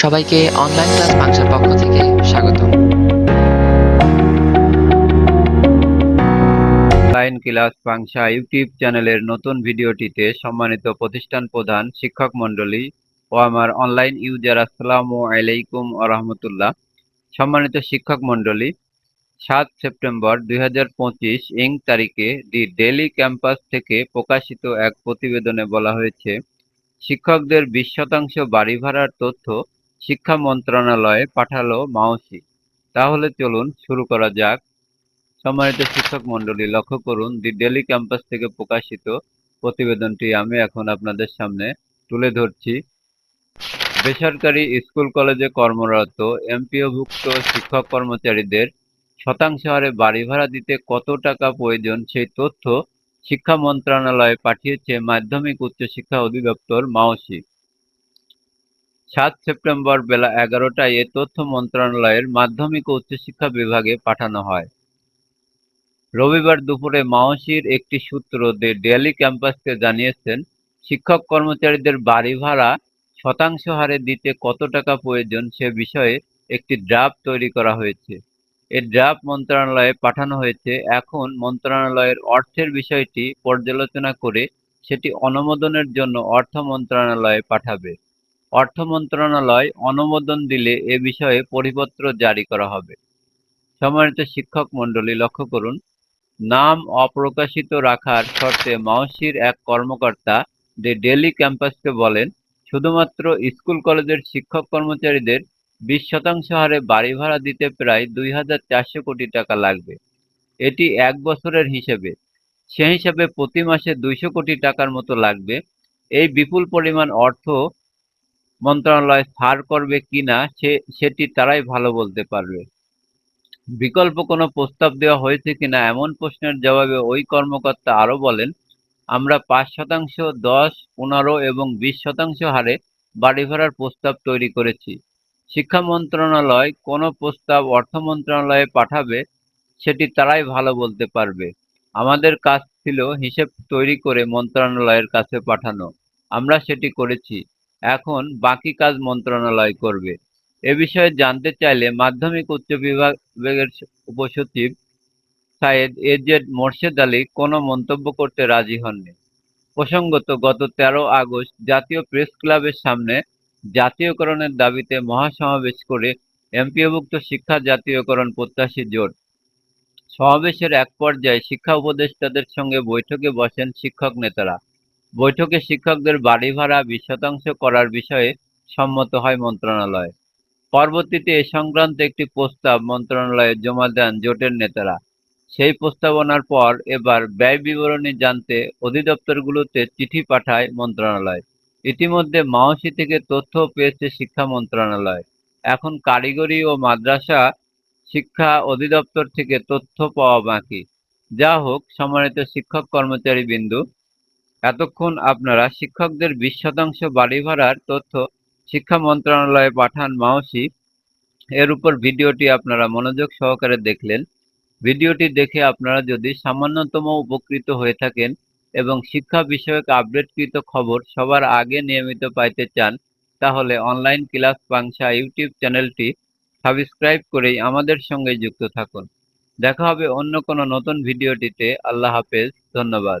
সবাইকে online class বাংশার পক্ষ থেকে স্বাগত। অনলাইন ক্লাস পাংশা ইউটিউব চ্যানেলের নতুন ভিডিওটিতে সম্মানিত প্রতিষ্ঠান প্রধান শিক্ষক মণ্ডলী ও আমার অনলাইন ইউজার আসসালামু আলাইকুম ও রহমতুল্লাহ। সম্মানিত শিক্ষক মণ্ডলী, সাত সেপ্টেম্বর দুই হাজার পঁচিশ ইং তারিখে দি ডেলি ক্যাম্পাস থেকে প্রকাশিত এক প্রতিবেদনে বলা হয়েছে, শিক্ষকদের বিশ শতাংশ বাড়ি ভাড়ার তথ্য শিক্ষা মন্ত্রণালয়ে পাঠালো মাওসি। তাহলে চলুন শুরু করা যাক। সম্মানিত শিক্ষক মণ্ডলী, লক্ষ্য করুন দি ডেলি ক্যাম্পাস থেকে প্রকাশিত প্রতিবেদনটি আমি এখন আপনাদের সামনে তুলে ধরছি। বেসরকারি স্কুল কলেজে কর্মরত এমপিওভুক্ত শিক্ষক কর্মচারীদের শতাংশ হারে বাড়ি ভাড়া দিতে কত টাকা প্রয়োজন সেই তথ্য শিক্ষা মন্ত্রণালয়ে পাঠিয়েছে মাধ্যমিক উচ্চশিক্ষা অধিদপ্তর মাওসি। সাত সেপ্টেম্বর বেলা এগারোটায় এ তথ্য মন্ত্রণালয়ের মাধ্যমিক ও উচ্চশিক্ষা বিভাগে পাঠানো হয়। রবিবার দুপুরে মাওসির একটি সূত্র দে ডেলি ক্যাম্পাসকে জানিয়েছেন, শিক্ষক কর্মচারীদের বাড়ি ভাড়া শতাংশ হারে দিতে কত টাকা প্রয়োজন সে বিষয়ে একটি ড্রাফট তৈরি করা হয়েছে। এই ড্রাফট মন্ত্রণালয়ে পাঠানো হয়েছে। এখন মন্ত্রণালয়ের অর্থের বিষয়টি পর্যালোচনা করে সেটি অনুমোদনের জন্য অর্থ মন্ত্রণালয়ে পাঠাবে। অর্থ মন্ত্রণালয় অনুমোদন দিলে এ বিষয়ে পরিপত্র জারি করা হবে। সম্মানিত শিক্ষক মণ্ডলী, লক্ষ্য করুন, নাম অপ্রকাশিত রাখার শর্তে মাওসির এক কর্মকর্তা দি ডেলি ক্যাম্পাসকে বলেন, শুধুমাত্র স্কুল কলেজের শিক্ষক কর্মচারীদের বিশ শতাংশ হারে বাড়ি ভাড়া দিতে প্রায় দুই হাজার চারশো কোটি টাকা লাগবে। এটি এক বছরের হিসেবে। সে হিসাবে প্রতি মাসে দুইশো কোটি টাকার মতো লাগবে। এই বিপুল পরিমাণ অর্থ মন্ত্রণালয় ছাড় করবে কিনা সে, সেটি তারাই ভালো বলতে পারবে। বিকল্প কোনো প্রস্তাব দেওয়া হয়েছে কিনা এমন প্রশ্নের জবাবে ওই কর্মকর্তা আরও বলেন, আমরা পাঁচ শতাংশ, দশ, পনেরো এবং বিশ শতাংশ হারে বাড়ি ভাড়ার প্রস্তাব তৈরি করেছি। শিক্ষা মন্ত্রণালয় কোনো প্রস্তাব অর্থ মন্ত্রণালয়ে পাঠাবে, সেটি তারাই ভালো বলতে পারবে। আমাদের কাজ ছিল হিসেব তৈরি করে মন্ত্রণালয়ের কাছে পাঠানো। আমরা সেটি করেছি। এখন বাকি কাজ মন্ত্রণালয় করবে। এ বিষয়ে জানতে চাইলে মাধ্যমিক উচ্চ বিভাগের উপসচিব সাইদ এজেড মোর্শেদ আলী কোনো মন্তব্য করতে রাজি হননি। প্রসঙ্গত, গত তেরো আগস্ট জাতীয় প্রেস ক্লাবের সামনে জাতীয়করণের দাবিতে মহাসমাবেশ করে এমপিওভুক্ত শিক্ষা জাতীয়করণ প্রত্যাশী জোট। সমাবেশের এক পর্যায়ে শিক্ষা উপদেষ্টাদের সঙ্গে বৈঠকে বসেন শিক্ষক নেতারা। বৈঠকে শিক্ষকদের বাড়ি ভাড়া বিশ শতাংশ করার বিষয়ে সম্মত হয় মন্ত্রণালয়। পরবর্তীতে এ সংক্রান্ত একটি প্রস্তাব মন্ত্রণালয়ে জমা দেন জোটের নেতারা। সেই প্রস্তাবনার পর এবার ব্যয় বিবরণী জানতে অধিদপ্তরগুলোতে চিঠি পাঠায় মন্ত্রণালয়। ইতিমধ্যে মাওসি থেকে তথ্য পেয়েছে শিক্ষা মন্ত্রণালয়। এখন কারিগরি ও মাদ্রাসা শিক্ষা অধিদপ্তর থেকে তথ্য পাওয়া বাকি। যা হোক, সম্মানিত শিক্ষক কর্মচারী বিন্দু এতক্ষণ আপনারা শিক্ষকদের বিশ শতাংশ বাড়ি ভাড়ার তথ্য শিক্ষা মন্ত্রণালয়ে পাঠান মাওসি এর উপর ভিডিওটি আপনারা মনোযোগ সহকারে দেখলেন। ভিডিওটি দেখে আপনারা যদি সামান্যতম উপকৃত হয়ে থাকেন এবং শিক্ষা বিষয়ক আপডেটকৃত খবর সবার আগে নিয়মিত পাইতে চান, তাহলে অনলাইন ক্লাস পাংশা ইউটিউব চ্যানেলটি সাবস্ক্রাইব করেই আমাদের সঙ্গে যুক্ত থাকুন। দেখা হবে অন্য কোনো নতুন ভিডিওটিতে। আল্লাহ হাফেজ। ধন্যবাদ।